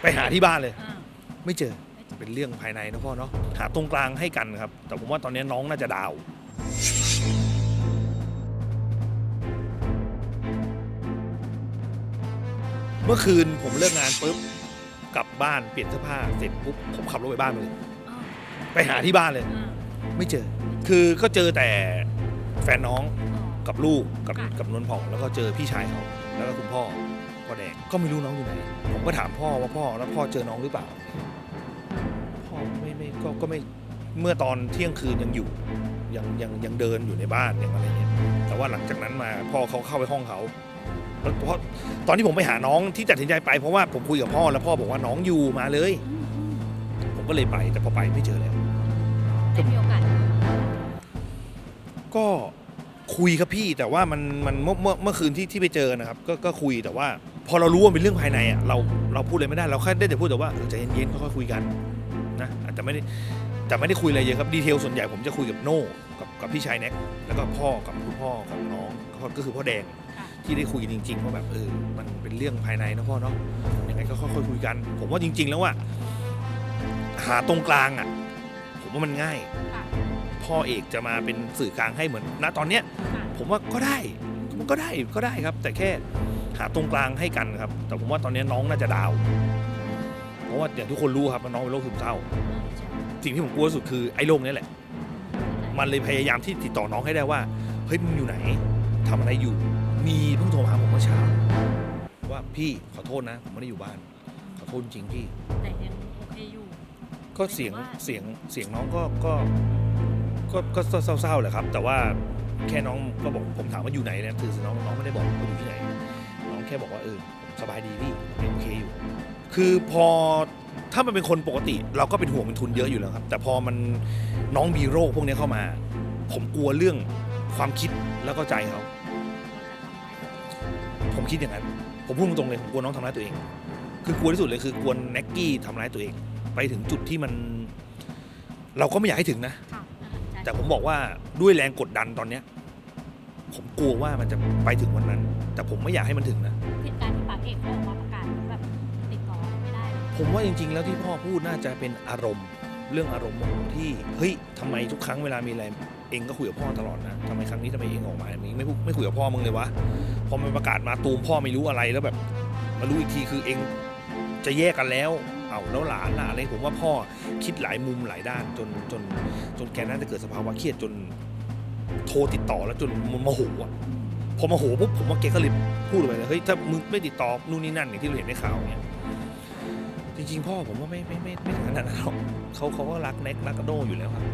ไปหาที่บ้านเลย อ่าไม่เจอเป็นเรื่องภายในนะพ่อเนาะหาตรงกลางให้กันครับ แต่ผมว่าตอนนี้น้องน่าจะดาว เมื่อคืนผมเลิกงานปุ๊บกลับบ้านเปลี่ยนเสื้อผ้าเสร็จปุ๊บผมขับรถไปบ้านเลยอ่าไปหาที่บ้านเลย อ่าไม่เจอ คือก็เจอแต่แฟนน้องอ๋อกับลูกกับค่ะกับนนท์ผ่องแล้วก็เจอพี่ชายเขาแล้วก็คุณพ่อ พ่อแดงก็ไม่รู้น้องอยู่ไหนผมก็ถามพ่อว่าพ่อแล้วพ่อเจอน้องหรือเปล่าพ่อไม่ไม่ก็ก็ไม่เมื่อตอนเที่ยงคืนยังอยู่ยังยังยังเดินอยู่ในบ้านยังอะไรเงี้ยแต่ว่าหลังจากนั้นมาพ่อเขาเข้าไปห้องเขาแล้วเพราะตอนที่ผมไปหาน้องที่ตัดสินใจไปเพราะว่าผมคุยกับพ่อแล้วพ่อบอกว่าน้องอยู่มาเลยอืมอืมผมก็เลยไปแต่พอไปไม่เจอแล้วได้มีโอกาสก็คุยครับพี่แต่ว่ามันมันเมื่อเมื่อเมื่อคืนที่ที่ไปเจอนะครับ ก็ก็คุยแต่ว่า พอเรารู้ว่าเป็นเรื่องภายในอะเราเราพูดอะไรไม่ได้เราแค่ได้แต่พูดแต่ว่าเออใจเย็นๆค่อยๆคุยกันนะอาจจะไม่ได้แต่ไม่ได้คุยอะไรเยอะครับดีเทลส่วนใหญ่ผมจะคุยกับโน่กับกับพี่ชายแน็กแล้วก็พ่อกับคุณพ่อของน้องก็ก็คือพ่อแดงค่ะที่ได้คุยกันจริงๆว่าแบบเออมันเป็นเรื่องภายในนะพ่อเนาะยังไงก็ค่อยๆคุยกัน ผมว่าจริง ๆ แล้วว่า หาตรงกลางอะ ผมว่ามันง่ายค่ะพ่อเอกจะมาเป็นสื่อกลางให้เหมือนณตอนเนี้ยค่ะผมว่าก็ได้มันก็ได้ก็ได้ครับ แต่แค่ หาตรงกลางให้กันครับ แต่ผมว่าตอนนี้น้องน่าจะดาว เพราะว่าอย่างทุกคนรู้ครับว่าน้องเป็นโรคซึมเศร้าอืมใช่สิ่งที่ผมกลัวที่สุดคือไอ้โรคนี้แหละ มันเลยพยายามที่ติดต่อน้องให้ได้ว่า เฮ้ยมึงอยู่ไหนทำอะไรอยู่ มีเพิ่งโทรมาหาผมเมื่อเช้า ว่าพี่ขอโทษนะ ผมไม่ได้อยู่บ้าน ขอโทษจริงๆพี่ แต่ยังโอเคอยู่ ก็เสียงหมายถึงว่าเสียงเสียงน้องก็ก็ก็ก็เศร้าๆแหละครับ แต่ว่าแค่น้องก็บอกผมถามว่าอยู่ไหนเนี่ยคือน้องน้องไม่ได้บอกว่าอยู่ที่ไหนน้อง แค่บอกว่าเออผมสบายดีพี่ผมโอเคอยู่ คือพอถ้ามันเป็นคนปกติ เราก็เป็นห่วงเป็นทุนเยอะอยู่แล้วครับ แต่พอมันน้องมีโรคพวกนี้เข้ามา ผมกลัวเรื่องความคิดแล้วก็ใจเขาผมคิดอย่างนั้น ผมพูดตรงๆเลยผมกลัวน้องทำร้ายตัวเอง คือกลัวที่สุดเลยคือกลัวแน็กกี้ทำร้ายตัวเอง ไปถึงจุดที่มัน เราก็ไม่อยากให้ถึงนะค่ะใช่แต่ผมบอกว่าด้วยแรงกดดันตอนเนี้ย ผมกลัวว่ามันจะไปถึงวันนั้น แต่ผมไม่อยากให้มันถึงนะเหตุการณ์ที่ปากเอกเขาออกมาประกาศแบบติดต่ออะไรไม่ได้เลยผมว่าจริง ๆ แล้วที่พ่อพูดน่าจะเป็นอารมณ์ เรื่องอารมณ์ที่เฮ้ยทำไมทุกครั้งเวลามีอะไรเองก็คุยกับพ่อตลอดนะทำไมครั้งนี้ทำไมเองออกมามึงไม่พูดไม่คุยกับพ่อมึงเลยวะพอมันประกาศมาตูมพ่อไม่รู้อะไรแล้วแบบมารู้อีกทีคือเองจะแยกกันแล้ว เอาแล้วหลานล่ะอะไรผมว่าพ่อคิดหลายมุมหลายด้านจนจนจนแกน่าจะเกิดสภาวะเครียดจน โทรติดต่อแล้วจนโมโหอะพอโมโหปุ๊บผมว่าแกก็เลยพูดไปเลยเฮ้ยถ้ามึงไม่ติดต่อนู่นนี่นั่นอย่างที่เราเห็นในข่าวเนี่ยจริงๆพ่อผมว่าไม่ไม่ไม่ไม่ขนาดนั้นหรอกเขาเขาก็รักแน็กรักโดอยู่แล้วครับ